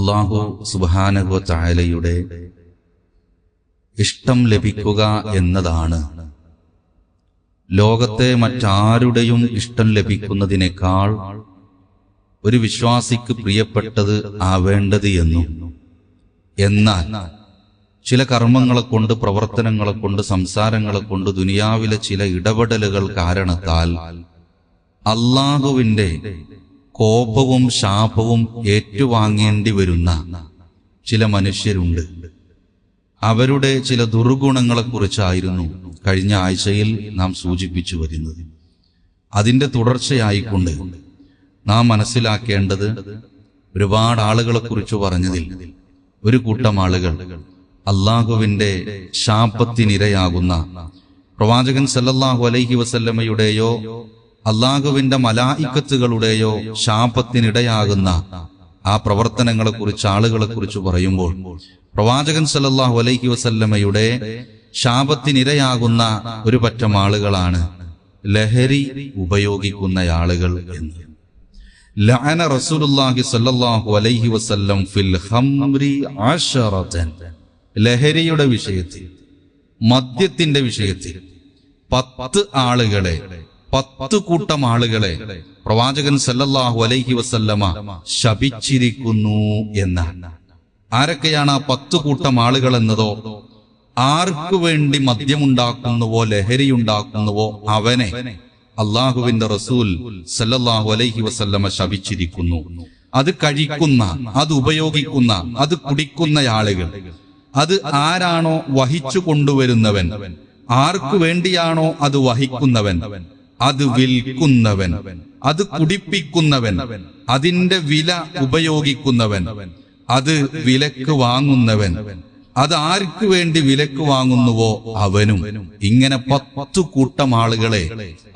അള്ളാഹു സുബാനഹു ചായലയുടെ ഇഷ്ടം ലഭിക്കുക എന്നതാണ്. ലോകത്തെ മറ്റാരുടെയും ഇഷ്ടം ലഭിക്കുന്നതിനേക്കാൾ ഒരു വിശ്വാസിക്ക് പ്രിയപ്പെട്ടത് ആവേണ്ടത് എന്നും. എന്നാൽ ചില കർമ്മങ്ങളെ കൊണ്ട് പ്രവർത്തനങ്ങളെ കൊണ്ട് സംസാരങ്ങളെ കൊണ്ട് ദുനിയാവിലെ ചില ഇടപെടലുകൾ കാരണത്താൽ അള്ളാഹുവിന്റെ കോപവും ശാപവും ഏറ്റുവാങ്ങേണ്ടി വരുന്ന ചില മനുഷ്യരുണ്ട്. അവരുടെ ചില ദുർഗുണങ്ങളെക്കുറിച്ചായിരുന്നു കഴിഞ്ഞ ആഴ്ചയിൽ നാം സൂചിപ്പിച്ചു വരുന്നത്. അതിന്റെ തുടർച്ചയായിക്കൊണ്ട് നാം മനസ്സിലാക്കേണ്ടത് ഒരുപാട് ആളുകളെക്കുറിച്ച് പറഞ്ഞതിൽ ഒരു കൂട്ടം ആളുകൾ അള്ളാഹുവിന്റെ ശാപത്തിനിരയാകുന്ന പ്രവാചകൻ സല്ലല്ലാഹു അലൈഹി വസല്ലമയുടെയോ അള്ളാഹുവിന്റെ മലായിക്കത്തുകളുടെയോ ശാപത്തിനിടയാകുന്ന ആ പ്രവർത്തനങ്ങളെ കുറിച്ച് ആളുകളെ കുറിച്ച് പറയുമ്പോൾ പ്രവാചകൻ സല്ലാഹു അലൈഹി വസല്ലമയുടെ ശാപത്തിനിരയാകുന്ന ഒരു പറ്റം ആളുകളാണ് ലഹരി ഉപയോഗിക്കുന്ന ആളുകൾ എന്ന്. ലഅന റസൂലുള്ളാഹി സല്ലല്ലാഹു അലൈഹി വസല്ലം ഫിൽ ആശറതൻ ലഹരിയുടെ വിഷയത്തിൽ മദ്യത്തിന്റെ വിഷയത്തിൽ പത്ത് ആളുകളെ പത്ത് കൂട്ടം ആളുകളെ പ്രവാചകൻ സല്ലല്ലാഹു അലൈഹി വസല്ലമ ശപിച്ചിരിക്കുന്നു എന്നാണ്. ആരൊക്കെയാണ് ആ പത്ത് കൂട്ടം ആളുകൾ എന്നതോ ആർക്കു വേണ്ടി മദ്യമുണ്ടാക്കുന്നുവോ ലഹരി ഉണ്ടാക്കുന്നുവോ അവനെ അള്ളാഹുവിന്റെ റസൂൽ സല്ലല്ലാഹു അലൈഹി വസല്ലമ ശപിച്ചിരിക്കുന്നു. അത് കഴിക്കുന്ന അത് ഉപയോഗിക്കുന്ന അത് കുടിക്കുന്ന ആളുകൾ. അത് ആരാണോ വഹിച്ചു കൊണ്ടുവരുന്നവൻ. ആർക്കു വേണ്ടിയാണോ അത് വഹിക്കുന്നവൻ? അത് വിൽക്കുന്നവൻ അത് കുടിപ്പിക്കുന്നവൻ അതിന്റെ വില ഉപയോഗിക്കുന്നവൻ അത് വിലക്ക് വാങ്ങുന്നവൻ അത് ആർക്കു വേണ്ടി വിലക്ക് വാങ്ങുന്നുവോ അവനും. ഇങ്ങനെ പത്തു കൂട്ടം ആളുകളെ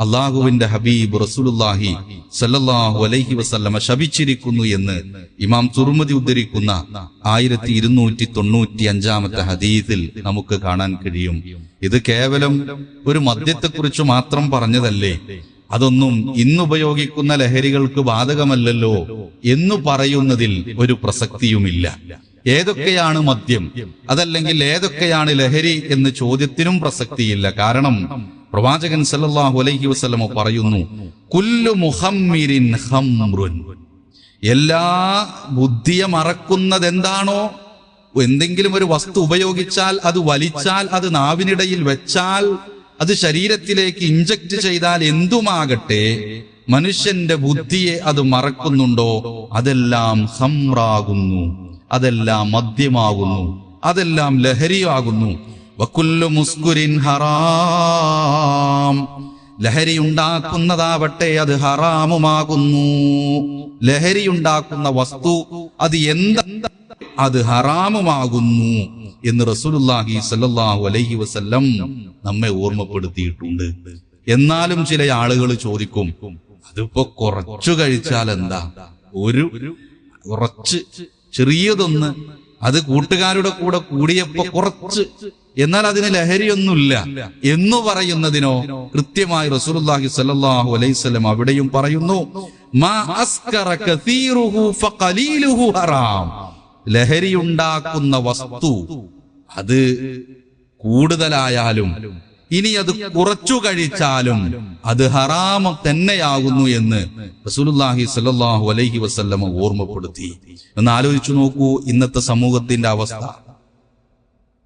അള്ളാഹുവിന്റെ ഹബീബ് റസൂലുല്ലാഹി സല്ലല്ലാഹു അലൈഹി വസല്ലമ ശപിച്ചിരിക്കുന്നു എന്ന് ഇമാം തുർമതി ഉദ്ധരിക്കുന്ന ആയിരത്തി ഇരുന്നൂറ്റി തൊണ്ണൂറ്റി അഞ്ചാമത്തെ ഹദീസിൽ നമുക്ക് കാണാൻ കഴിയും. ഇത് കേവലം ഒരു മദ്യത്തെക്കുറിച്ച് മാത്രം പറഞ്ഞതല്ലേ? അതൊന്നും ഇന്നുപയോഗിക്കുന്ന ലഹരികൾക്ക് ബാധകമല്ലല്ലോ എന്ന് പറയുന്നതിൽ ഒരു പ്രസക്തിയുമില്ല. ഏതൊക്കെയാണ് മദ്യം? അതല്ലെങ്കിൽ ഏതൊക്കെയാണ് ലഹരി എന്ന് ചോദ്യത്തിനും പ്രസക്തിയില്ല. കാരണം പ്രവാചകൻ സല്ലാഹു അലൈഹി വസ്ലമ പറയുന്നു കുല്ലു മുഹമ്മിരിൻ എല്ലാ ബുദ്ധിയെ മറക്കുന്നത് എന്താണോ എന്തെങ്കിലും ഒരു വസ്തു ഉപയോഗിച്ചാൽ അത് വലിച്ചാൽ അത് നാവിനിടയിൽ വെച്ചാൽ അത് ശരീരത്തിലേക്ക് ഇഞ്ചക്ട് ചെയ്താൽ എന്തുമാകട്ടെ മനുഷ്യന്റെ ബുദ്ധിയെ അത് മറക്കുന്നുണ്ടോ? അതെല്ലാം ഹംറാകുന്നു അതെല്ലാം മദ്യമാകുന്നു. അതെല്ലാം ലഹരിയാകുന്നു. വക്കുല്ലു മുസ്കുരിൻ ഹറാം. ലഹരി ഉണ്ടാക്കുന്നതാവട്ടെ അത് ഹറാമുമാകുന്നു. ലഹരി ഉണ്ടാക്കുന്ന വസ്തു അത് എന്ത അത് ഹറാമുമാകുന്നു എന്ന് റസൂലുള്ളാഹി സല്ലല്ലാഹു അലൈഹി വസല്ലം നമ്മെ ഓർമ്മപ്പെടുത്തിയിട്ടുണ്ട്. എന്നാലും ചില ആളുകൾ ചോദിക്കും അതിപ്പോ കുറച്ചു കഴിച്ചാൽ എന്താ ഒരു കുറച്ച് ചെറിയതൊന്ന് അത് കൂട്ടുകാരുടെ കൂടെ കൂടിയപ്പോ കുറച്ച്. എന്നാൽ അതിന് ലഹരിയൊന്നുമില്ല എന്ന് പറയുന്നതിനോ കൃത്യമായി റസൂലുള്ളാഹി സ്വല്ലല്ലാഹു അലൈഹി വസല്ലം അവിടെയും പറയുന്നു മാ അസ്കറ കസീറുഹു ഫഖലീലുഹു ഹറാം. ലഹരി ഉണ്ടാക്കുന്ന വസ്തു അത് കൂടുതലായാലും ഇനി അത് കുറച്ചു കഴിച്ചാലും അത് ഹറാമ തന്നെയാകുന്നു എന്ന് റസൂലുള്ളാഹി സ്വല്ലല്ലാഹു അലൈഹി വസല്ലമ ഓർമ്മപ്പെടുത്തി. എന്ന് ആലോചിച്ചു നോക്കൂ ഇന്നത്തെ സമൂഹത്തിന്റെ അവസ്ഥ.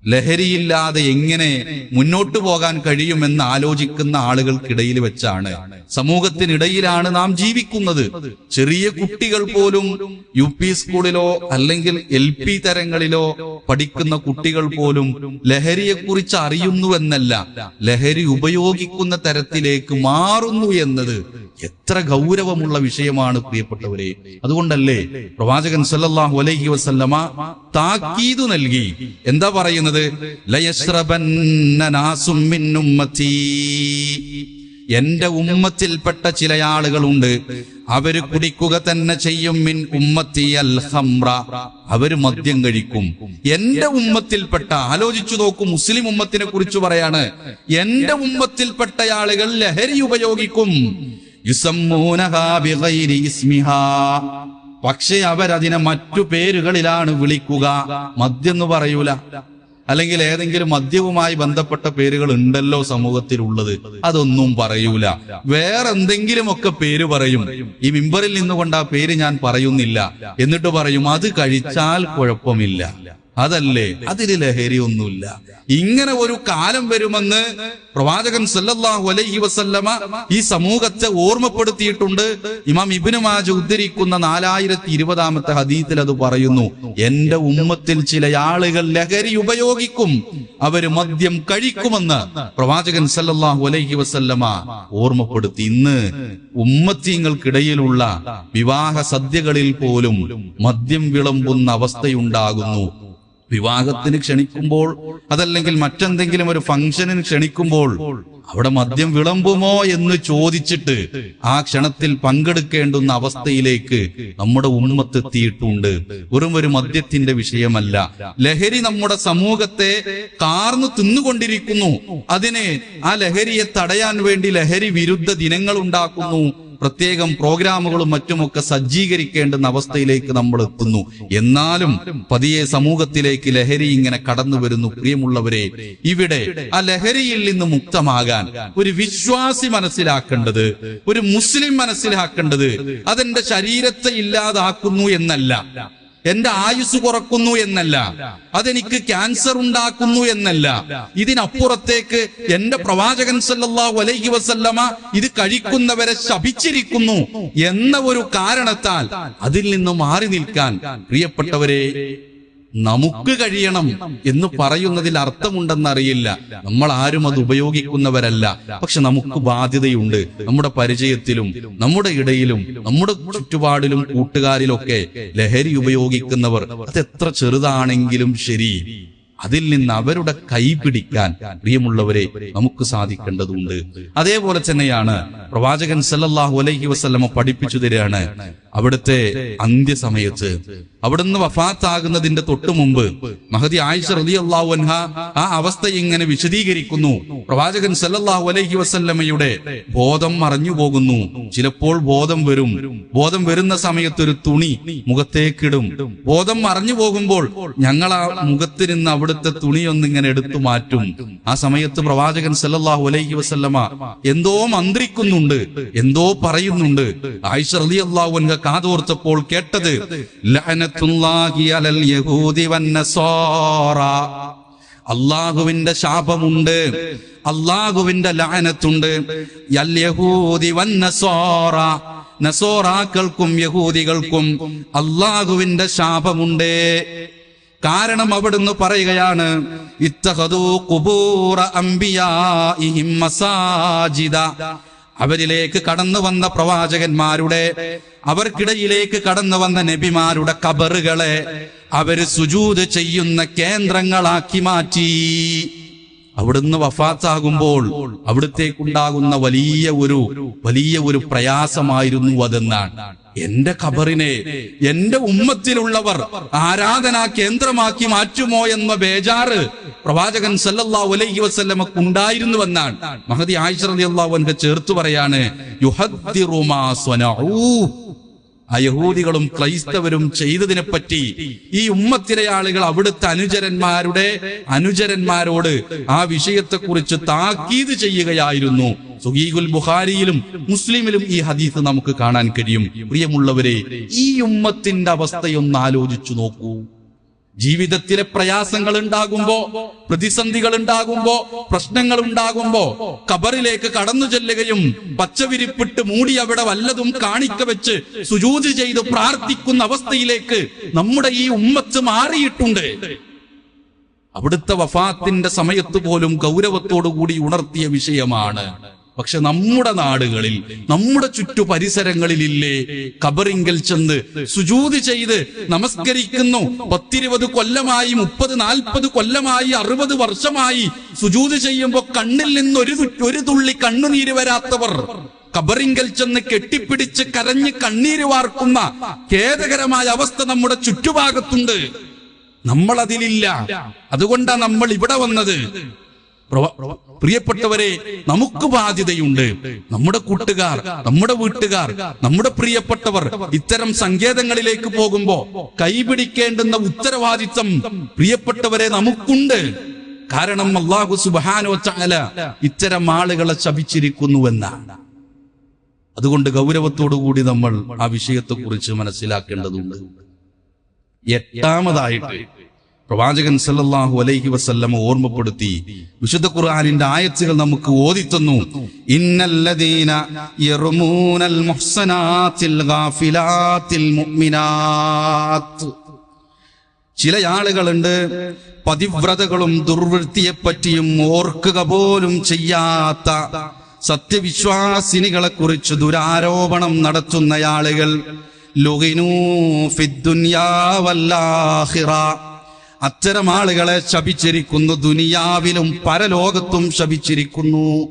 ലഹരിയില്ലാതെ എങ്ങനെ മുന്നോട്ടു പോകാൻ കഴിയുമെന്ന് ആലോചിക്കുന്ന ആളുകൾക്കിടയിൽ വെച്ചാണ്. സമൂഹത്തിനിടയിലാണ് നാം ജീവിക്കുന്നത്. ചെറിയ കുട്ടികൾ പോലും യു പി സ്കൂളിലോ അല്ലെങ്കിൽ എൽ പി തരങ്ങളിലോ പഠിക്കുന്ന കുട്ടികൾ പോലും ലഹരിയെക്കുറിച്ച് അറിയുന്നുവെന്നല്ല ലഹരി ഉപയോഗിക്കുന്ന തരത്തിലേക്ക് മാറുന്നു എന്നത് എത്ര ഗൗരവമുള്ള വിഷയമാണ് പ്രിയപ്പെട്ടവരെ. അതുകൊണ്ടല്ലേ പ്രവാചകൻ സല്ലാഹു അലൈഹി വസല്ലമ താക്കീതു നൽകി. എന്താ പറയുന്നത്? എന്റെ ഉമ്മത്തിൽപ്പെട്ട ചില ആളുകളുണ്ട് അവർ കുടിക്കുക തന്നെ ചെയ്യും മിൻ ഉമ്മത്തി അൽ ഹംറ അവർ മദ്യം കഴിക്കും. എന്റെ ഉമ്മത്തിൽപ്പെട്ട ആലോചിച്ചു നോക്കും മുസ്ലിം ഉമ്മത്തിനെ കുറിച്ച് പറയാണ്. എന്റെ ഉമ്മത്തിൽപ്പെട്ട ആളുകൾ ലഹരി ഉപയോഗിക്കും. ബിഗൈരി ഇസ്മിഹാ. പക്ഷേ അവരതിനെ മറ്റു പേരുകളിലാണ് വിളിക്കുക മദ്യം എന്ന് പറയൂല. അല്ലെങ്കിൽ ഏതെങ്കിലും മദ്യവുമായി ബന്ധപ്പെട്ട പേരുകൾ ഉണ്ടല്ലോ സമൂഹത്തിലുള്ളത് അതൊന്നും പറയൂല. വേറെ എന്തെങ്കിലുമൊക്കെ പേര് പറയും. ഈ മിമ്പറിൽ നിന്നുകൊണ്ട് ആ പേര് ഞാൻ പറയുന്നില്ല. എന്നിട്ട് പറയും അത് കഴിച്ചാൽ കുഴപ്പമില്ല. അതല്ലേ? അതിന് ലഹരിയൊന്നുമില്ല. ഇങ്ങനെ ഒരു കാലം വരുമെന്ന് പ്രവാചകൻ സല്ലല്ലാഹു അലൈഹി വസല്ലമ ഈ സമൂഹത്തെ ഓർമ്മപ്പെടുത്തിയിട്ടുണ്ട്. ഇമാം ഇബ്നു മാജ ഉദ്ധരിക്കുന്ന നാലായിരത്തി ഇരുപതാമത്തെ ഹദീത്തിൽ അത് പറയുന്നു എന്റെ ഉമ്മത്തിൽ ചില ആളുകൾ ലഹരി ഉപയോഗിക്കും അവർ മദ്യം കഴിക്കുമെന്ന് പ്രവാചകൻ സല്ലല്ലാഹു അലൈഹി വസല്ലമ ഓർമ്മപ്പെടുത്തി. ഇന്ന് ഉമ്മത്തിങ്ങൾക്കിടയിലുള്ള വിവാഹ സദ്യകളിൽ പോലും മദ്യം വിളമ്പുന്ന അവസ്ഥയുണ്ടാകുന്നു. വിവാഹത്തിന് ക്ഷണിക്കുമ്പോൾ അതല്ലെങ്കിൽ മറ്റെന്തെങ്കിലും ഒരു ഫംഗ്ഷനിന് ക്ഷണിക്കുമ്പോൾ അവിടെ മദ്യം വിളമ്പുമോ എന്ന് ചോദിച്ചിട്ട് ആ ക്ഷണത്തിൽ പങ്കെടുക്കേണ്ടുന്ന അവസ്ഥയിലേക്ക് നമ്മുടെ ഉമ്മത്തെത്തിയിട്ടുണ്ട് വെറും ഒരു മദ്യത്തിന്റെ വിഷയമല്ല. ലഹരി നമ്മുടെ സമൂഹത്തെ കാർന്നു തിന്നുകൊണ്ടിരിക്കുന്നു. അതിനെ ആ ലഹരിയെ തടയാൻ വേണ്ടി ലഹരി വിരുദ്ധ ദിനങ്ങൾ ഉണ്ടാക്കുന്നു. പ്രത്യേകം പ്രോഗ്രാമുകളും മറ്റുമൊക്കെ സജ്ജീകരിക്കേണ്ടുന്ന അവസ്ഥയിലേക്ക് നമ്മൾ എത്തുന്നു. എന്നാലും പതിയെ സമൂഹത്തിലേക്ക് ലഹരി ഇങ്ങനെ കടന്നു വരുന്നു പ്രിയമുള്ളവരെ. ഇവിടെ ആ ലഹരിയിൽ നിന്ന് മുക്തമാകാൻ ഒരു വിശ്വാസി മനസ്സിലാക്കേണ്ടത് ഒരു മുസ്ലിം മനസ്സിലാക്കേണ്ടത് അതെന്റെ ശരീരത്തെ ഇല്ലാതാക്കുന്നു എന്നല്ല. എന്റെ ആയുസ് കുറക്കുന്നു എന്നല്ല. അതെനിക്ക് ക്യാൻസർ ഉണ്ടാക്കുന്നു എന്നല്ല. ഇതിനപ്പുറത്തേക്ക് എന്റെ പ്രവാചകൻ സല്ലല്ലാഹു അലൈഹി വസല്ലമ ഇത് കഴിക്കുന്നവരെ ശപിച്ചിരിക്കുന്നു എന്ന ഒരു കാരണത്താൽ അതിൽ നിന്ന് മാറി നിൽക്കാൻ പ്രിയപ്പെട്ടവരെ നമുക്ക് കഴിയണം എന്ന് പറയുന്നതിൽ അർത്ഥമുണ്ടെന്നറിയില്ല. നമ്മൾ ആരും അത് ഉപയോഗിക്കുന്നവരല്ല. പക്ഷെ നമുക്ക് ബാധ്യതയുണ്ട്. നമ്മുടെ പരിചയത്തിലും നമ്മുടെ ഇടയിലും നമ്മുടെ ചുറ്റുപാടിലും കൂട്ടുകാരിലൊക്കെ ലഹരി ഉപയോഗിക്കുന്നവർ അത് എത്ര ചെറുതാണെങ്കിലും ശരി. അതിൽ നിന്ന് അവരുടെ കൈ പിടിക്കാൻ പ്രിയമുള്ളവരെ നമുക്ക് സാധിക്കേണ്ടതുണ്ട്. അതേപോലെ തന്നെയാണ് പ്രവാചകൻ സല്ലല്ലാഹു അലൈഹി വസല്ലമ പഠിപ്പിച്ചു തരികയാണ് അവിടുത്തെ അന്ത്യസമയത്ത്. അവിടുന്ന് വഫാത്താകുന്നതിന്റെ തൊട്ടു മുമ്പ് മഹദി ആയിഷ റളിയല്ലാഹു അൻഹ ആ അവസ്ഥ ഇങ്ങനെ വിശദീകരിക്കുന്നു. പ്രവാചകൻ സല്ലല്ലാഹു അലൈഹി വസല്ലമയുടെ ബോധം മറഞ്ഞു പോകുന്നു. ചിലപ്പോൾ ബോധം വരും. ബോധം വരുന്ന സമയത്ത് ഒരു തുണി മുഖത്തേക്കിടും ബോധം മറഞ്ഞു പോകുമ്പോൾ ഞങ്ങൾ ആ മുഖത്ത് നിന്ന് അവിടുത്തെ തുണി ഒന്നിങ്ങനെ എടുത്തു മാറ്റും. ആ സമയത്ത് പ്രവാചകൻ സല്ലല്ലാഹു അലൈഹി വസല്ലമ എന്തോ മന്ത്രിക്കുന്നുണ്ട് എന്തോ പറയുന്നുണ്ട്. ആയിഷ റളിയല്ലാഹു അൻഹ കാതോർത്തപ്പോൾ കേട്ടത് അലൽ യഹൂദി അള്ളാഹുവിന്റെ ശാപമുണ്ട്. അള്ളാഹുവിന്റെ ലഅനത്തുണ്ട് യഹൂദി നസോറാക്കൾക്കും യഹൂദികൾക്കും അള്ളാഹുവിന്റെ ശാപമുണ്ട്. കാരണം അവിടുന്ന് പറയുകയാണ് അവരിലേക്ക് കടന്നു വന്ന പ്രവാചകന്മാരുടെ അവർക്കിടയിലേക്ക് കടന്നു വന്ന നബിമാരുടെ കബറുകളെ അവർ സുജൂത് ചെയ്യുന്ന കേന്ദ്രങ്ങളാക്കി മാറ്റി. അവിടുന്ന് വഫാത്താകുമ്പോൾ അവിടുത്തേക്കുണ്ടാകുന്ന വലിയ ഒരു വലിയ ഒരു പ്രയാസമായിരുന്നു അതെന്നാണ്. എന്റെ ഖബറിനെ എന്റെ ഉമ്മത്തിലുള്ളവർ ആരാധനാ കേന്ദ്രമാക്കി മാറ്റുമോ എന്ന ബേജാറ് പ്രവാചകൻ സല്ലല്ലാഹു അലൈഹി വസല്ലമക്ക് ഉണ്ടായിരുന്നുവെന്നാണ് മഹദി ആയിഷ റളിയല്ലാഹു അൻഹ ചേർത്ത് പറയാണ് യുഹദ്ദിറു സ്വനഊ യഹൂദികളും ക്രൈസ്തവരും ചെയ്തതിനെ പറ്റി ഈ ഉമ്മത്തിലെ ആളുകൾ അവിടുത്തെ അനുചരന്മാരുടെ അനുചരന്മാരോട് ആ വിഷയത്തെക്കുറിച്ച് താക്കീത് ചെയ്യുകയായിരുന്നു. സുഗീഖുൽ ബുഖാരിയിലും മുസ്ലിമിലും ഈ ഹദീസ് നമുക്ക് കാണാൻ കഴിയും. പ്രിയമുള്ളവരെ ഈ ഉമ്മത്തിന്റെ അവസ്ഥയൊന്ന് ആലോചിച്ചു നോക്കൂ. ജീവിതത്തിലെ പ്രയാസങ്ങൾ ഉണ്ടാകുമ്പോ പ്രതിസന്ധികൾ ഉണ്ടാകുമ്പോ പ്രശ്നങ്ങൾ ഉണ്ടാകുമ്പോ കബറിലേക്ക് കടന്നു ചെല്ലുകയും പച്ചവിരിപ്പിട്ട് മൂടി അവിടെ വല്ലതും കാണിക്ക വെച്ച് സുജൂതി ചെയ്ത് പ്രാർത്ഥിക്കുന്ന അവസ്ഥയിലേക്ക് നമ്മുടെ ഈ ഉമ്മത്ത് മാറിയിട്ടുണ്ട്. അവിടുത്തെ വഫാത്തിന്റെ സമയത്ത് പോലും ഗൗരവത്തോടു കൂടി ഉണർത്തിയ വിഷയമാണ് പക്ഷെ നമ്മുടെ നാടുകളിൽ നമ്മുടെ ചുറ്റു പരിസരങ്ങളിലില്ലേ കബറിങ്കൽ ചെന്ന് സുജൂതി ചെയ്ത് നമസ്കരിക്കുന്നു. പത്തിരുപത് കൊല്ലമായി മുപ്പത് നാൽപ്പത് കൊല്ലമായി അറുപത് വർഷമായി സുജൂതി ചെയ്യുമ്പോ കണ്ണിൽ നിന്ന് ഒരു ഒരു തുള്ളി കണ്ണുനീര് വരാത്തവർ കബറിങ്കൽ ചെന്ന് കെട്ടിപ്പിടിച്ച് കരഞ്ഞ് കണ്ണീര് വാർക്കുന്ന ഖേദകരമായ അവസ്ഥ നമ്മുടെ ചുറ്റുഭാഗത്തുണ്ട്. നമ്മൾ അതിലില്ല അതുകൊണ്ടാ നമ്മൾ ഇവിടെ വന്നത്. പ്രിയപ്പെട്ടവരെ നമുക്ക് ബാധ്യതയുണ്ട്. നമ്മുടെ കൂട്ടുകാർ നമ്മുടെ വീട്ടുകാർ നമ്മുടെ പ്രിയപ്പെട്ടവർ ഇത്തരം സങ്കേതങ്ങളിലേക്ക് പോകുമ്പോ കൈപിടിക്കേണ്ടുന്ന ഉത്തരവാദിത്തം പ്രിയപ്പെട്ടവരെ നമുക്കുണ്ട്. കാരണം അള്ളാഹു സുബാനോ ചാല ഇത്തരം ആളുകളെ ശപിച്ചിരിക്കുന്നുവെന്നാണ്. അതുകൊണ്ട് ഗൗരവത്തോടുകൂടി നമ്മൾ ആ വിഷയത്തെക്കുറിച്ച് മനസ്സിലാക്കേണ്ടതുണ്ട്. എട്ടാമതായിട്ട് പ്രവാചകൻ സല്ലല്ലാഹു അലൈഹി വസല്ലമ ഓർമ്മപ്പെടുത്തി വിശുദ്ധ ഖുർആനിന്റെ ആയത്തുകൾ നമുക്ക് ഓദിത്തുന്നു ഇന്നല്ലദീന യർമൂനൽ മുഅ്മിനാത്ത്. ചില ആളുകളുണ്ട് പതിവ്രതകളും ദുർവൃത്തിയെ പറ്റിയും ഓർക്കുക പോലും ചെയ്യാത്ത സത്യവിശ്വാസിനികളെ കുറിച്ച് ദുരാരോപണം നടത്തുന്ന ആളുകൾ ലുഗിനൂ ഫിദ്ദുന്യാ വല്ലാഹിറ അത്തരം ആളുകളെ ശപിച്ചിരിക്കുന്നു. ദുനിയാവിലും പരലോകത്തും ശപിച്ചിരിക്കുന്നു.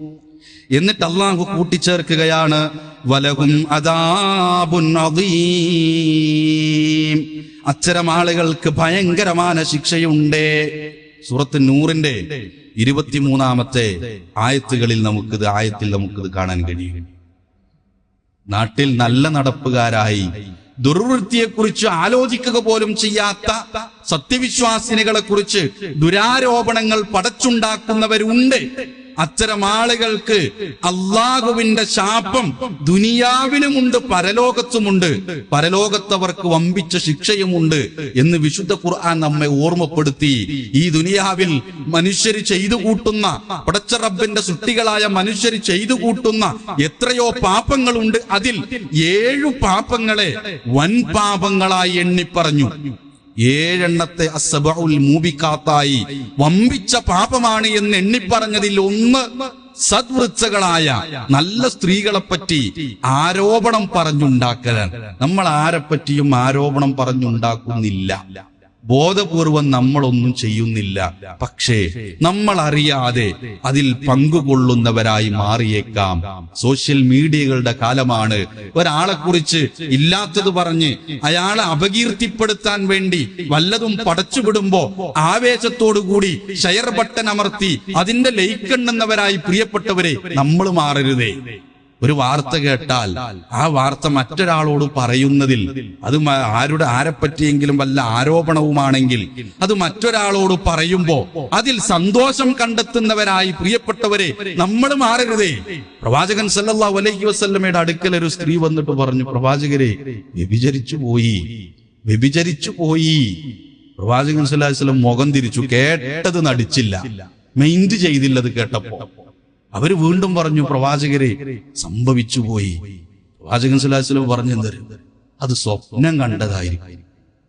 എന്നിട്ട് അള്ളാഹു കൂട്ടിച്ചേർക്കുകയാണ്. വലകും അദീം. അത്തരം ആളുകൾക്ക് ഭയങ്കരമായ ശിക്ഷയുണ്ട്. സൂറത്ത് നൂറിന്റെ ഇരുപത്തിമൂന്നാമത്തെ ആയത്തുകളിൽ നമുക്കിത് ആയത്തിൽ നമുക്കിത് കാണാൻ കഴിയും. നാട്ടിൽ നല്ല നടപ്പുകാരായി ദുർവൃത്തിയെക്കുറിച്ച് ആലോചിക്കുക പോലും ചെയ്യാത്ത സത്യവിശ്വാസിനികളെ കുറിച്ച് ദുരാരോപണങ്ങൾ പടച്ചുണ്ടാക്കുന്നവരുണ്ട്. അത്തരം ആളുകൾക്ക് അള്ളാഹുവിന്റെ ശാപം ദുനിയാവിലുമുണ്ട് പരലോകത്തുമുണ്ട്. പരലോകത്തവർക്ക് വമ്പിച്ച ശിക്ഷയുമുണ്ട് എന്ന് വിശുദ്ധ ഖുർആൻ നമ്മെ ഓർമ്മപ്പെടുത്തി. ഈ ദുനിയാവിൽ മനുഷ്യർ ചെയ്തു കൂട്ടുന്ന പടച്ച റബ്ബിന്റെ സൃഷ്ടികളായ മനുഷ്യർ ചെയ്തു കൂട്ടുന്ന എത്രയോ പാപങ്ങളുണ്ട്. അതിൽ ഏഴു പാപങ്ങളെ വൻ പാപങ്ങളായി എണ്ണിപ്പറഞ്ഞു. ഏഴെണ്ണത്തെ അസബുൽ മൂബിക്കാത്തായി വമ്പിച്ച പാപമാണ് എന്ന് എണ്ണിപ്പറഞ്ഞതിൽ ഒന്ന് സദ്വൃത്തകളായ നല്ല സ്ത്രീകളെ പറ്റി ആരോപണം പറഞ്ഞുണ്ടാക്കലാണ്. നമ്മൾ ആരെപ്പറ്റിയും ആരോപണം പറഞ്ഞുണ്ടാക്കുന്നില്ല. ബോധപൂർവം നമ്മളൊന്നും ചെയ്യുന്നില്ല. പക്ഷേ നമ്മൾ അറിയാതെ അതിൽ പങ്കുകൊള്ളുന്നവരായി മാറിയേക്കാം. സോഷ്യൽ മീഡിയകളുടെ കാലമാണ്. ഒരാളെ കുറിച്ച് ഇല്ലാത്തത് പറഞ്ഞ് അയാളെ അപകീർത്തിപ്പെടുത്താൻ വേണ്ടി വല്ലതും പടച്ചുവിടുമ്പോ ആവേശത്തോടുകൂടി ഷെയർ ബട്ടൺ അമർത്തി അതിന്റെ ലയിക്കെണ്ണുന്നവരായി പ്രിയപ്പെട്ടവരെ നമ്മൾ മാറരുതേ. ഒരു വാർത്ത കേട്ടാൽ ആ വാർത്ത മറ്റൊരാളോട് പറയുന്നതിൽ അത് ആരുടെ ആരെപ്പറ്റിയെങ്കിലും വല്ല ആരോപണവുമാണെങ്കിൽ അത് മറ്റൊരാളോട് പറയുമ്പോ അതിൽ സന്തോഷം കണ്ടെത്തുന്നവരായി പ്രിയപ്പെട്ടവരെ നമ്മൾ മാറരുതേ. പ്രവാചകൻ സല്ലാ വലൈഹി വസല്ലമയുടെ അടുക്കൽ ഒരു സ്ത്രീ വന്നിട്ട് പറഞ്ഞു പ്രവാചകരെ വ്യഭിചരിച്ചു പോയി വ്യഭിചരിച്ചു പോയി. പ്രവാചകൻ വസല്ലം മുഖം തിരിച്ചു കേട്ടത് നടിച്ചില്ല. മെയിന്റ് ചെയ്തില്ലത് കേട്ടപ്പോ. അവർ വീണ്ടും പറഞ്ഞു പ്രവാചകരെ സംഭവിച്ചു പോയി പ്രവാചകൻ സുലാസ്ലം പറഞ്ഞെന്തര് അത് സ്വപ്നം കണ്ടതായിരിക്കും.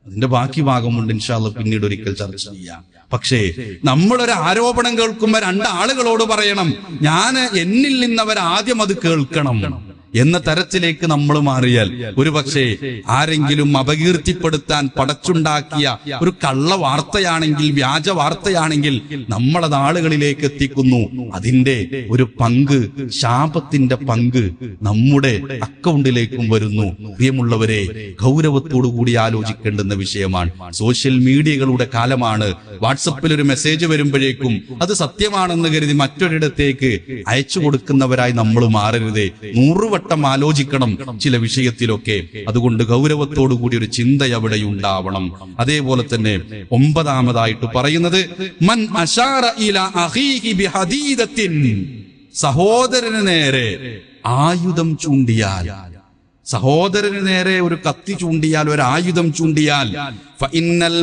അതിന്റെ ബാക്കി ഭാഗമുണ്ട് ഇൻഷാല്ല പിന്നീട് ഒരിക്കൽ ചർച്ച ചെയ്യാം. പക്ഷേ നമ്മളൊരു ആരോപണം കേൾക്കുമ്പോ രണ്ടാളുകളോട് പറയണം ഞാൻ എന്നിൽ നിന്നവർ ആദ്യം അത് കേൾക്കണം. എന്ന തരത്തിലേക്ക് നമ്മൾ മാറിയാൽ ഒരു പക്ഷേ ആരെങ്കിലും അപകീർത്തിപ്പെടുത്താൻ പടച്ചുണ്ടാക്കിയ ഒരു കള്ള വാർത്തയാണെങ്കിൽ വ്യാജ വാർത്തയാണെങ്കിൽ നമ്മളത് ആളുകളിലേക്ക് എത്തിക്കുന്നു. അതിന്റെ ഒരു പങ്ക് ശാപത്തിന്റെ പങ്ക് നമ്മുടെ അക്കൗണ്ടിലേക്കും വരുന്നു. പ്രിയമുള്ളവരെ ഗൗരവത്തോടു കൂടി ആലോചിക്കേണ്ടുന്ന വിഷയമാണ്. സോഷ്യൽ മീഡിയകളുടെ കാലമാണ്. വാട്സപ്പിൽ ഒരു മെസ്സേജ് വരുമ്പോഴേക്കും അത് സത്യമാണെന്ന് കരുതി മറ്റൊരിടത്തേക്ക് അയച്ചു കൊടുക്കുന്നവരായി നമ്മൾ മാറരുതേ. നൂറുവട്ടം ആലോചിക്കണം ചില വിഷയത്തിലൊക്കെ. അതുകൊണ്ട് ഗൗരവത്തോടു കൂടി ഒരു ചിന്ത അവിടെ ഉണ്ടാവണം. അതേപോലെ തന്നെ ഒമ്പതാമതായിട്ട് പറയുന്നത് മൻ ബിഹദീദത്തിൻ. സഹോദരന് നേരെ ആയുധം ചൂണ്ടിയാൽ സഹോദരന് നേരെ ഒരു കത്തി ചൂണ്ടിയാൽ ഒരു ആയുധം ചൂണ്ടിയാൽ ഫഇന്നൽ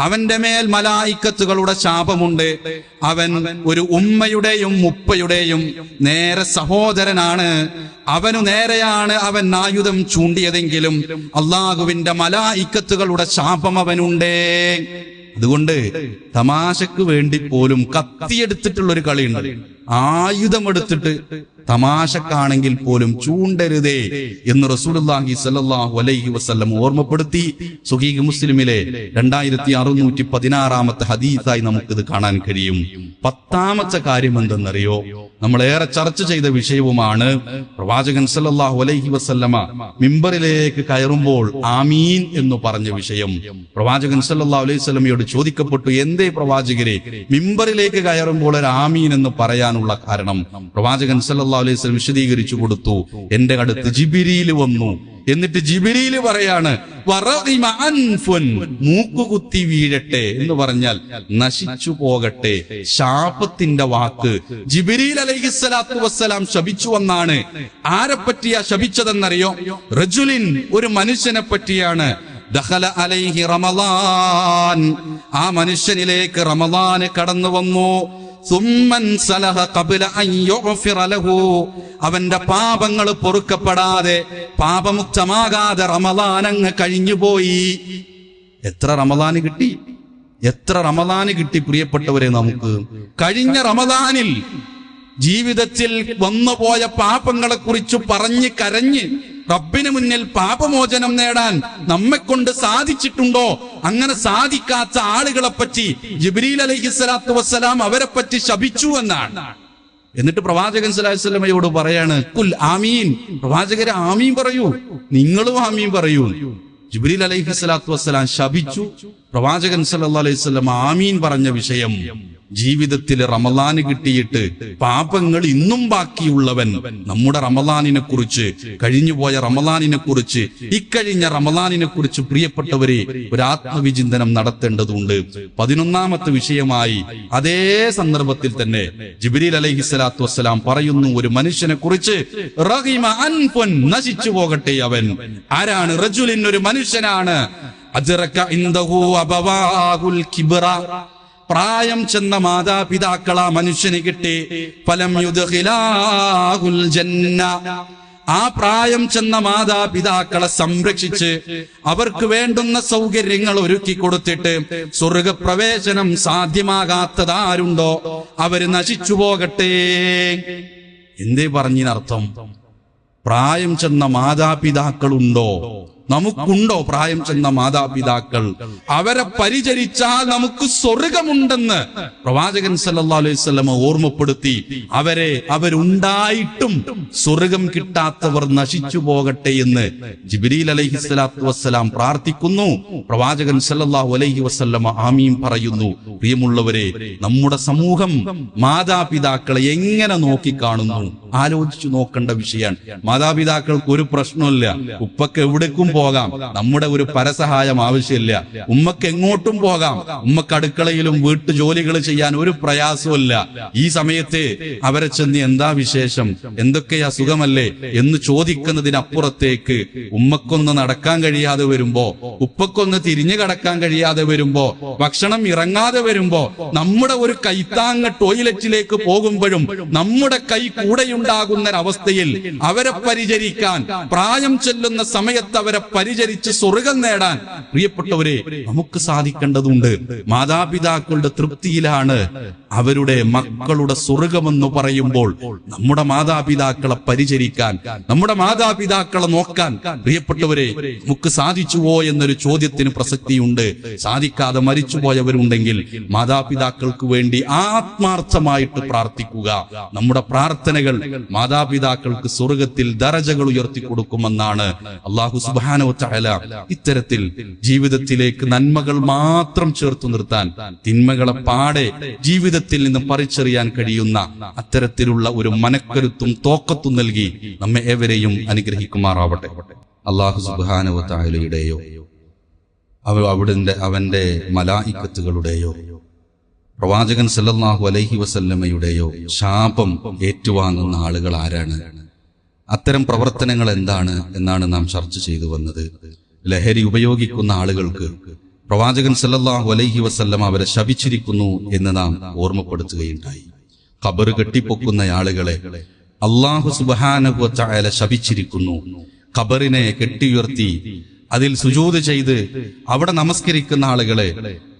അവന്റെ മേൽ മലായിക്കത്തുകളുടെ ശാപമുണ്ട്. അവൻ ഒരു ഉമ്മയുടെയും മുപ്പയുടെയും നേരെ സഹോദരനാണ്. അവനു നേരെയാണ് അവൻ ആയുധം ചൂണ്ടിയതെങ്കിലും അള്ളാഹുവിന്റെ മലായിക്കത്തുകളുടെ ശാപം അവനുണ്ട്. അതുകൊണ്ട് തമാശക്ക് വേണ്ടി പോലും കത്തിയെടുത്തിട്ടുള്ള ഒരു കളിയുണ്ട്. ആയുധമെടുത്തിട്ട് തമാശക്കാണെങ്കിൽ പോലും ചൂണ്ടരുതേ എന്ന് റസൂലുള്ളാഹി സല്ലാഹു അലൈഹി വസല്ലം ഓർമ്മപ്പെടുത്തി സുഹീഖ് മുസ്ലിമിലെ രണ്ടായിരത്തി അറുന്നൂറ്റി പതിനാറാമത്തെ ഹദീസായി നമുക്കിത് കാണാൻ കഴിയും. പത്താമത്തെ കാര്യം എന്തെന്നറിയോ? നമ്മൾ ഏറെ ചർച്ച ചെയ്ത വിഷയവുമാണ് പ്രവാചകൻ സല്ലാഹു അലൈഹി വസല്ലമ മിമ്പറിലേക്ക് കയറുമ്പോൾ ആമീൻ എന്ന് പറഞ്ഞ വിഷയം. പ്രവാചകൻ സല്ലാ അലൈഹി സ്വലമയോട് ചോദിക്കപ്പെട്ടു എന്തേ പ്രവാചകരെ മിമ്പറിലേക്ക് കയറുമ്പോൾ ഒരു ആമീൻ എന്ന് പറയാനുള്ള കാരണം പ്രവാചകൻ സല്ലാ അലൈഹി വിശദീകരിച്ചു കൊടുത്തു. എന്റെ അടുത്ത് ജിബിരിയിൽ വന്നു. എന്നിട്ട് ജിബിരിയിൽ പറയാണ് മൂക്കുകുത്തി വീഴട്ടെ എന്ന് പറഞ്ഞാൽ നശിച്ചു പോകട്ടെ. ശാപത്തിന്റെ വാക്ക്. ജിബിരിൽ അലൈഹിസ്സലാത്തു വസ്സലാം ശപിച്ചു വന്നാണ്. ആരെ പറ്റിയാ ശപിച്ചതെന്നറിയോ? റജുലിൻ ഒരു മനുഷ്യനെ പറ്റിയാണ്. അലൈഹി ആ മനുഷ്യനിലേക്ക് റമദാന് കടന്നു വന്നു. അവന്റെ പാപങ്ങൾ പൊറുക്കപ്പെടാതെ പാപമുക്തമാകാതെ റമദാനങ്ങ് കഴിഞ്ഞുപോയി. എത്ര റമദാന് കിട്ടി? എത്ര റമദാന് കിട്ടി പ്രിയപ്പെട്ടവരെ നമുക്ക്? കഴിഞ്ഞ റമദാനിൽ ജീവിതത്തിൽ വന്നുപോയ പാപങ്ങളെ കുറിച്ച് പറഞ്ഞ് കരഞ്ഞ് റബ്ബിന് മുന്നിൽ പാപമോചനം നേടാൻ നമ്മെ കൊണ്ട് സാധിച്ചിട്ടുണ്ടോ? അങ്ങനെ സാധിക്കാത്ത ആളുകളെ പറ്റി ജിബ്രീൽ അലൈഹിസ്സലാത്തു വസ്സലാം അവരെ പറ്റി ശപിച്ചു എന്നാണ്. എന്നിട്ട് പ്രവാചകൻ സലാഹുസ്ലമയോട് പറയാണ് കുൽ ആമീൻ. പ്രവാചകരെ ആമീൻ പറയൂ. നിങ്ങളും ആമീൻ പറയൂ. ജിബ്രീൽ അലൈഹി സ്വലാത്തു വസ്സലാം ശപിച്ചു. പ്രവാചകൻ സല്ലാ അലൈഹി സ്വലം ആമീൻ പറഞ്ഞ വിഷയം ജീവിതത്തിൽ റമലാന് കിട്ടിയിട്ട് പാപങ്ങൾ ഇന്നും ബാക്കിയുള്ളവൻ നമ്മുടെ റമലാനിനെ കുറിച്ച് കഴിഞ്ഞുപോയ റമലാനിനെ കുറിച്ച് ഇക്കഴിഞ്ഞ റമലാനിനെ കുറിച്ച് പ്രിയപ്പെട്ടവരെ ഒരു ആത്മവിചിന്തനം നടത്തേണ്ടതുണ്ട്. പതിനൊന്നാമത്തെ വിഷയമായി അതേ സന്ദർഭത്തിൽ തന്നെ ജിബിരിൽ അലൈഹി സ്വലാത്തു വസ്സലാം പറയുന്നു ഒരു മനുഷ്യനെ കുറിച്ച് നശിച്ചു പോകട്ടെ അവൻ. ആരാണ്? റജുലിൻ ഒരു മനുഷ്യനാണ്. അജറക്ക അബവാഹുൽ പ്രായം ചെന്ന മാതാപിതാക്കൾ ആ മനുഷ്യന് കിട്ടി. ഫലം യുദ്ഖിലാഹുൽ ജന്ന. ആ പ്രായം ചെന്ന മാതാപിതാക്കളെ സംരക്ഷിച്ച് അവർക്ക് വേണ്ടുന്ന സൗകര്യങ്ങൾ ഒരുക്കി കൊടുത്തിട്ട് സ്വർഗപ്രവേശനം സാധ്യമാകാത്തതാരുണ്ടോ? അവർ നശിച്ചു പോകട്ടെ. എന്തേ പറഞ്ഞതിനർത്ഥം പ്രായം ചെന്ന മാതാപിതാക്കളുണ്ടോ? നമുക്കുണ്ടോ പ്രായം ചെന്ന മാതാപിതാക്കൾ? അവരെ പരിചരിച്ചാൽ നമുക്ക് സ്വർഗമുണ്ടെന്ന് പ്രവാചകൻ സല്ലാ അലൈഹി വസല്ലമ ഓർമ്മപ്പെടുത്തി. അവരെ അവരുണ്ടായിട്ടും സ്വർഗം കിട്ടാത്തവർ നശിച്ചു പോകട്ടെ എന്ന് ജിബ്രീൽ അലൈഹി സ്വലാത്തു വസ്സലാം പ്രാർത്ഥിക്കുന്നു. പ്രവാചകൻ സല്ലല്ലാഹു അലൈഹി വസല്ലമ ആമീൻ പറയുന്നു. പ്രിയമുള്ളവരെ നമ്മുടെ സമൂഹം മാതാപിതാക്കളെ എങ്ങനെ നോക്കിക്കാണുന്നു? ആലോചിച്ചു നോക്കേണ്ട വിഷയമാണ്. മാതാപിതാക്കൾക്ക് ഒരു പ്രശ്നമില്ല ഉപ്പക്ക് എവിടേക്കും പോകാം. നമ്മുടെ ഒരു പരസഹായം ആവശ്യമില്ല. ഉമ്മക്ക് എങ്ങോട്ടും പോകാം. ഉമ്മക്ക് അടുക്കളയിലും വീട്ടു ജോലികൾ ചെയ്യാൻ ഒരു പ്രയാസമില്ല ഈ സമയത്ത് അവരെ ചെന്ന് എന്താ വിശേഷം? എന്തൊക്കെയാ സുഖമല്ലേ എന്ന് ചോദിക്കുന്നതിനപ്പുറത്തേക്ക് ഉമ്മക്കൊന്ന് നടക്കാൻ കഴിയാതെ വരുമ്പോ ഉപ്പക്കൊന്ന് തിരിഞ്ഞു കടക്കാൻ കഴിയാതെ വരുമ്പോ ഭക്ഷണം ഇറങ്ങാതെ വരുമ്പോ നമ്മുടെ ഒരു കൈത്താങ്ങ ടോയ്ലറ്റിലേക്ക് പോകുമ്പോഴും നമ്മുടെ കൈ കൂടെയുണ്ടാകുന്ന അവസ്ഥയിൽ അവരെ പരിചരിക്കാൻ പ്രായം ചെല്ലുന്ന സമയത്ത് അവരെ പരിചരിച്ച് സ്വർഗം നേടാൻ പ്രിയപ്പെട്ടവരെ നമുക്ക് സാധിക്കേണ്ടതുണ്ട്. മാതാപിതാക്കളുടെ തൃപ്തിയിലാണ് അവരുടെ മക്കളുടെ സ്വർഗമെന്ന് പറയുമ്പോൾ നമ്മുടെ മാതാപിതാക്കളെ പരിചരിക്കാൻ നമ്മുടെ മാതാപിതാക്കളെ നോക്കാൻ പ്രിയപ്പെട്ടവരെ നമുക്ക് സാധിച്ചുവോ എന്നൊരു ചോദ്യത്തിന് പ്രസക്തിയുണ്ട്. സാധിക്കാതെ മരിച്ചുപോയവരുണ്ടെങ്കിൽ മാതാപിതാക്കൾക്ക് വേണ്ടി ആത്മാർത്ഥമായിട്ട് പ്രാർത്ഥിക്കുക. നമ്മുടെ പ്രാർത്ഥനകൾ മാതാപിതാക്കൾക്ക് സ്വർഗത്തിൽ ദരജകൾ ഉയർത്തി കൊടുക്കുമെന്നാണ് അള്ളാഹു സുബാനോ ഇത്തരത്തിൽ ജീവിതത്തിലേക്ക് നന്മകൾ മാത്രം ചേർത്തു നിർത്താൻ തിന്മകളെ പാടെ ജീവിതത്തിൽ നിന്ന് പറിച്ചെറിയാൻ കഴിയുന്ന അത്തരത്തിലുള്ള ഒരു മനക്കരുത്തും തോക്കത്തും നൽകി നമ്മെ ഏവരെയും അനുഗ്രഹിക്കുമാറാവട്ടെ. അള്ളാഹു സുബാനോ അവ അവിടുത്തെ അവന്റെ മലായിക്കത്തുകളുടെയോ പ്രവാചകൻ സല്ലല്ലാഹു അലൈഹി വസല്ലമയുടെയോ ശാപം ഏറ്റുവാങ്ങുന്ന ആളുകൾ ആരാണ്? അത്തരം പ്രവർത്തനങ്ങൾ എന്താണ് എന്നാണ് നാം ചർച്ച ചെയ്തു വന്നത്. ലഹരി ഉപയോഗിക്കുന്ന ആളുകൾക്ക് പ്രവാചകൻ സല്ലല്ലാഹു അലൈഹി വസല്ലം അവരെ ശപിച്ചിരിക്കുന്നു എന്ന് നാം ഓർമ്മപ്പെടുത്തുകയുണ്ടായി. ഖബർ കെട്ടിപ്പൊക്കുന്ന ആളുകളെ അള്ളാഹു സുബാനഹു ചായാല ശപിച്ചിരിക്കുന്നു. ഖബറിനെ കെട്ടിയുയർത്തി അതിൽ സുജൂത് ചെയ്ത് അവിടെ നമസ്കരിക്കുന്ന ആളുകളെ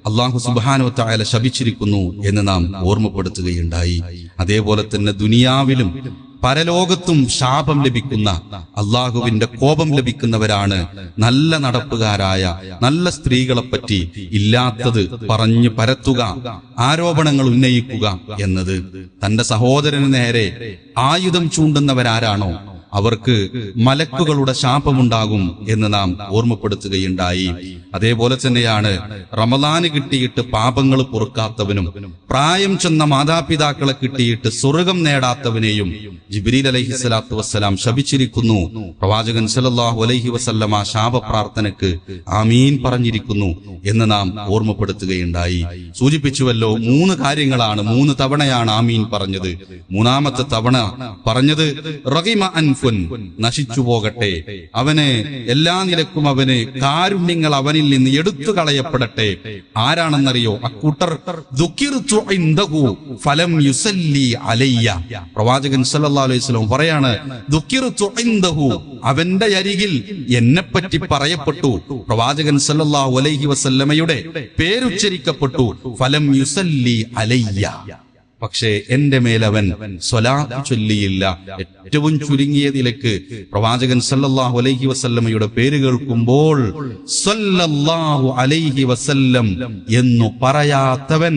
അള്ളാഹു സുബാനുവത്തായ ശപിച്ചിരിക്കുന്നു എന്ന് നാം ഓർമ്മപ്പെടുത്തുകയുണ്ടായി. അതേപോലെ തന്നെ ദുനിയാവിലും പരലോകത്തും ശാപം ലഭിക്കുന്ന അള്ളാഹുവിന്റെ കോപം ലഭിക്കുന്നവരാണ് നല്ല നടപ്പുകാരായ നല്ല സ്ത്രീകളെപ്പറ്റി ഇല്ലാത്തത് പറഞ്ഞു പരത്തുക ആരോപണങ്ങൾ ഉന്നയിക്കുക എന്നത്. തന്റെ സഹോദരന് നേരെ ആയുധം ചൂണ്ടുന്നവരാരാണോ? അവർക്ക് മലക്കുകളുടെ ശാപമുണ്ടാകും എന്ന് നാം ഓർമ്മപ്പെടുത്തുകയുണ്ടായി. അതേപോലെ തന്നെയാണ് റമദാന് കിട്ടിയിട്ട് പാപങ്ങൾ പൊറുക്കാത്തവനും പ്രായം ചെന്ന മാതാപിതാക്കളെ കിട്ടിയിട്ട് സ്വർഗം നേടാത്തവനെയും ജിബ്രീൽ അലൈഹി സ്വലാത്തു വസ്സലാം ശപിച്ചിരിക്കുന്നു. പ്രവാചകൻ സല്ലല്ലാഹു അലൈഹി വസല്ലമ ശാപ പ്രാർത്ഥനക്ക് ആമീൻ പറഞ്ഞിരിക്കുന്നു എന്ന് നാം ഓർമ്മപ്പെടുത്തുകയുണ്ടായി. സൂചിപ്പിച്ചുവല്ലോ മൂന്ന് കാര്യങ്ങളാണ് മൂന്ന് തവണയാണ് ആമീൻ പറഞ്ഞത്. മൂന്നാമത്തെ തവണ പറഞ്ഞത് റഹിമ അൻഫുൻ നശിച്ചു പോകട്ടെ. അവന് എല്ലാ നിലക്കും അവന് കാരുണ്യങ്ങൾ അവനിൽ നിന്ന് എടുത്തു കളയപ്പെടട്ടെ. ആരാണെന്നറിയോ? അക്കൂട്ടർ ഫലം യുസല്ലി അലയ്യ. പ്രവാചകൻ സല്ലല്ലാഹു അലൈഹി പറയാണ് അവന്റെ അരികിൽ എന്നെപ്പറ്റി പറയപ്പെട്ടു. പ്രവാചകൻ സല്ലല്ലാഹു അലൈഹി വസല്ലമയുടെ പേരുച്ചരിക്കപ്പെട്ടു ഫലം യുസല്ലി അലയ്യ. പക്ഷേ എന്റെ മേലവൻ സ്വലാത്ത് ചൊല്ലിയില്ല. ഏറ്റവും ചുരുങ്ങിയ നിലയ്ക്ക് പ്രവാചകൻ സല്ലല്ലാഹു അലൈഹി വസല്ലമയുടെ പേര് കേൾക്കുമ്പോൾ സല്ലല്ലാഹു അലൈഹി വസല്ലം എന്നു പറയാത്തവൻ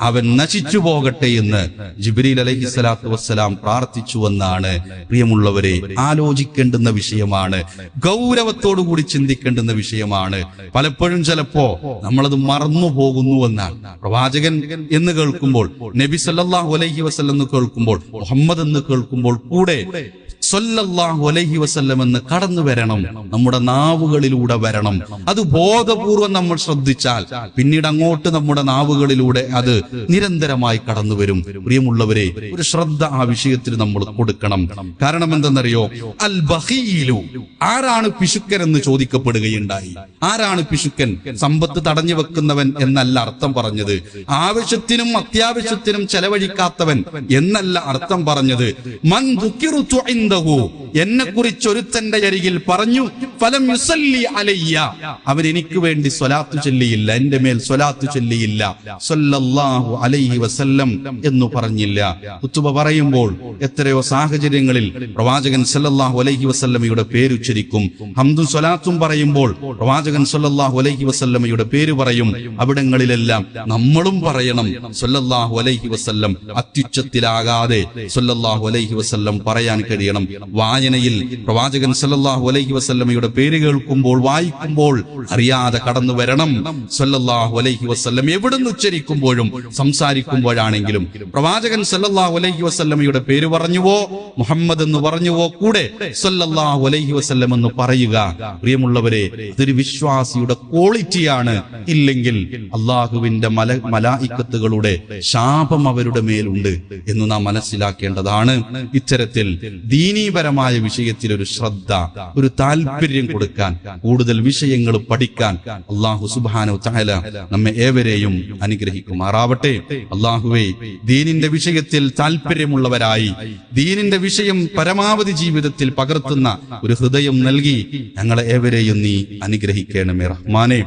അവൻ നശിച്ചു പോകട്ടെ എന്ന് ജിബ്രീൽ അലൈഹി സ്വലാത്തു വസ്സലാം പ്രാർത്ഥിച്ചുവെന്നാണ് പ്രിയമുള്ളവരെ ആലോചിക്കേണ്ടുന്ന വിഷയമാണ്. ഗൗരവത്തോടുകൂടി ചിന്തിക്കേണ്ടുന്ന വിഷയമാണ്. പലപ്പോഴും ചിലപ്പോ നമ്മളത് മറന്നു പോകുന്നുവെന്നാണ് പ്രവാചകൻ എന്ന് കേൾക്കുമ്പോൾ നബി സല്ലല്ലാഹു അലൈഹി വസല്ലം എന്ന് കേൾക്കുമ്പോൾ മുഹമ്മദ് എന്ന് കേൾക്കുമ്പോൾ കൂടെ അലൈഹി എന്ന് കടന്നു വരണം. നമ്മുടെ നാവുകളിലൂടെ വരണം. അത് ബോധപൂർവം നമ്മൾ ശ്രദ്ധിച്ചാൽ പിന്നീട് അങ്ങോട്ട് നമ്മുടെ നാവുകളിലൂടെ അത് നിരന്തരമായി കടന്നു വരും. പ്രിയമുള്ളവരെ ഒരു ശ്രദ്ധ ആ വിഷയത്തിൽ നമ്മൾ കൊടുക്കണം. കാരണം എന്തെന്നറിയോ? അൽ ബഹീലു ആരാണ് പിശുക്കൻ എന്ന് ചോദിക്കപ്പെടുകയുണ്ടായി? ആരാണ് പിശുക്കൻ? സമ്പത്ത് തടഞ്ഞു വെക്കുന്നവൻ എന്നല്ല അർത്ഥം പറഞ്ഞത്. ആവശ്യത്തിനും അത്യാവശ്യത്തിനും ചെലവഴിക്കാത്തവൻ എന്നല്ല അർത്ഥം പറഞ്ഞത്. മൻ ഇൻദഹു എന്നെ കുറിച്ച് ഒരുത്തന്റെ അരികിൽ പറഞ്ഞു ഫലം യുസല്ലി അലയ്യ. അവരെനിക്ക് വേണ്ടി സ്വലാത്തു ചൊല്ലിയില്ല എന്റെ മേൽ സ്വലാത്തു ചൊല്ലിയില്ല. സല്ലല്ലാഹു അലൈഹി വസല്ലം എന്ന് പറഞ്ഞില്ല. കുത്തുബ പറയുമ്പോൾ എത്രയോ സാഹചര്യങ്ങളിൽ പ്രവാചകൻ സല്ലല്ലാഹു അലൈഹി വസല്ലമയുടെ പേരുച്ചരിക്കും ഹംദും സ്വലാത്തും പറയുമ്പോൾ പ്രവാചകൻ സല്ലല്ലാഹു അലൈഹി വസല്ലമയുടെ പേര് പറയും. അവിടങ്ങളിലെല്ലാം നമ്മളും പറയണം സല്ലല്ലാഹു അലൈഹി വസല്ലം അത്യുച്ചത്തിലാകാതെ സല്ലല്ലാഹു അലൈഹി വസല്ലം പറയാൻ കഴിയണം. വായനയിൽ പ്രവാചകൻ സല്ലാഹു അലൈഹി വസ്ല്ലമയുടെ പേര് കേൾക്കുമ്പോൾ വായിക്കുമ്പോൾ അറിയാതെ കടന്നു വരണം. സല്ലാഹു അലൈഹി വസല്ലം എവിടുന്ന് ഉച്ചരിക്കുമ്പോഴും സംസാരിക്കുമ്പോഴാണെങ്കിലും പ്രവാചകൻ സല്ലാഹു അലൈഹി വസ്ല്ലമയുടെ പേര് പറഞ്ഞുവോ മുഹമ്മദ് എന്ന് പറഞ്ഞുവോ കൂടെ സല്ലാഹു അലൈഹി വസ്ല്ലം എന്ന് പറയുക. പ്രിയമുള്ളവരെ ഇതൊരു വിശ്വാസിയുടെ ക്വാളിറ്റിയാണ്. ഇല്ലെങ്കിൽ അള്ളാഹുവിന്റെ മല മലായിക്കത്തുകളുടെ ശാപം അവരുടെ മേലുണ്ട് എന്ന് നാം മനസ്സിലാക്കേണ്ടതാണ്. ഇത്തരത്തിൽ ദീനീപരമായ വിഷയത്തിൽ ഒരു ശ്രദ്ധ ഒരു താല്പര്യം കൊടുക്കാൻ കൂടുതൽ വിഷയങ്ങൾ പഠിക്കാൻ അള്ളാഹു സുബാനു താല നമ്മെ ഏവരെയും അനുഗ്രഹിക്കുമാറാവട്ടെ. അള്ളാഹുവെ ദീനിന്റെ വിഷയത്തിൽ താല്പര്യമുള്ളവരായി ദീനിന്റെ വിഷയം പരമാവധി ജീവിതത്തിൽ പകർത്തുന്ന ഒരു ഹൃദയം നൽകി ഞങ്ങളെ ഏവരെയും നീ അനുഗ്രഹിക്കണമേ റഹ്മാനെ.